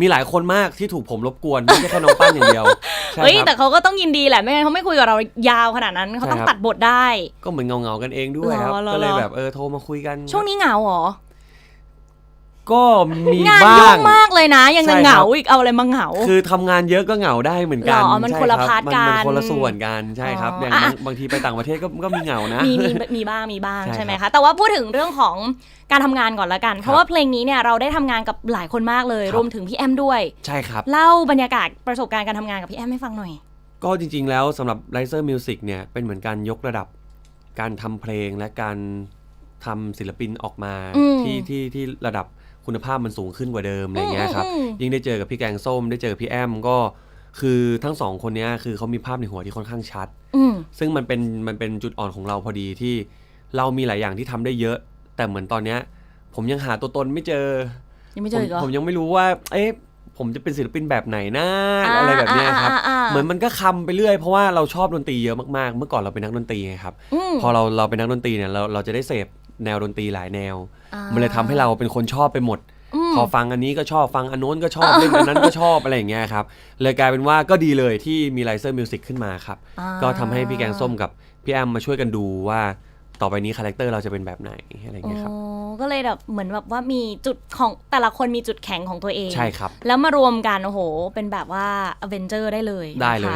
มีหลายคนมากที่ถูกผมรบกวนไม่ใช่แค่น้องปั้นอย่างเดียวใช่เฮ้ยครับแต่เขาก็ต้องยินดีแหละไม่งั้นเขาไม่คุยกับเรายาวขนาดนั้นเขาต้องใช่ครับ ตัดบทได้ ก็เหมือนเงาๆกันเองด้วยครับ หรอหรอ ก็เลยหรอแบบเออโทรมาคุยกันช่วงนี้เหงาเหรอ ก็มีงานบ้ายุ่งงมากเลยนะ ยังใช่จะครับ เหงาอีกเอาอะไรมาเหงา คือทำงานเยอะก็เหงาได้เหมือนกันหรอมันใช่คนละรับพาร์ทมักันมันคนละส่วนกันใช่ครับอ๋ออย่างอะบางบางทีไปต่างประเทศก็ก็มีเหงานะ มีมีมีบ้างมีบ้างใช่ใช่ไหมครัคะบแต่ว่าพูดถึงเรื่องของการทำงานก่อนละกัน เพราะว่าเพลงนี้เนี่ยเราได้ทำงานกับหลายคนมากเลย ครับ รวมถึงพี่แอมด้วย ใช่ครับ เล่าบรรยากาศประสบการณ์การทำงานกับพี่แอมให้ฟังหน่อย ก็จริงๆแล้วสำหรับ r i s e r Music เนี่ยเป็นเหมือนการยกระดับการทำเพลงและการ ทำศิลปินออกมาอืมที่ที่ที่ระดับคุณภาพมันสูงขึ้นกว่าเดิมอะไรเงี้ยครับอืมอืมอืมยิ่งได้เจอกับพี่แกงส้ม ได้เจอพี่แอมก็คือทั้งสองคนเนี้ยคือเขามีภาพในหัวที่ค่อนข้างชัดอืมซึ่งมันเป็นมันเป็นจุดอ่อนของเราพอดีที่เรามีหลายอย่างที่ทำได้เยอะ แต่เหมือนตอนเนี้ย ผมยังหาตัวตนไม่เจอ ยังไม่ผเจอมอีกเหรอผมยังไม่รู้ว่า เอ๊ะผมจะเป็นศิลปินแบบไหนนะอ่าอะไรแบบเนี้ยครับอ่าอ่าอ่าเหมือนมันก็คำไปเรื่อยเพราะว่าเราชอบดนตรีเยอะมากๆ เมื่อก่อนเราเป็นนักดนตรีไงครับอืมพอเราเราเป็นนักดนตรีเนี่ยเราเราจะได้เสพ แนวดนตรีหลายแนวอ่ามันเลยทำให้เราเป็นคนชอบไปหมดอืมพอฟังอันนี้ก็ชอบฟังอันโน้นก็ชอบเล่นอันนั้นก็ชอบอะไรอย่างเงี้ยครับเลยกลายเป็นว่าก็ดีเลยที่มีไลเซอร์มิวสิกขึ้นมาครับอ่าก็ทำให้พี่แกงส้มกับพี่แอมมาช่วยกันดูว่าต่อไปนี้คาแรคเตอร์เราจะเป็นแบบไหนอะไรอย่างเงี้ยครับอ๋อก็เลยแบบเหมือนแบบว่ามีจุดของแต่ละคนมีจุดแข็งของตัวเอง ใช่ครับ แล้วมารวมกันโอ้โห เป็นแบบว่าอเวนเจอร์ได้เลย ได้นะคะเลย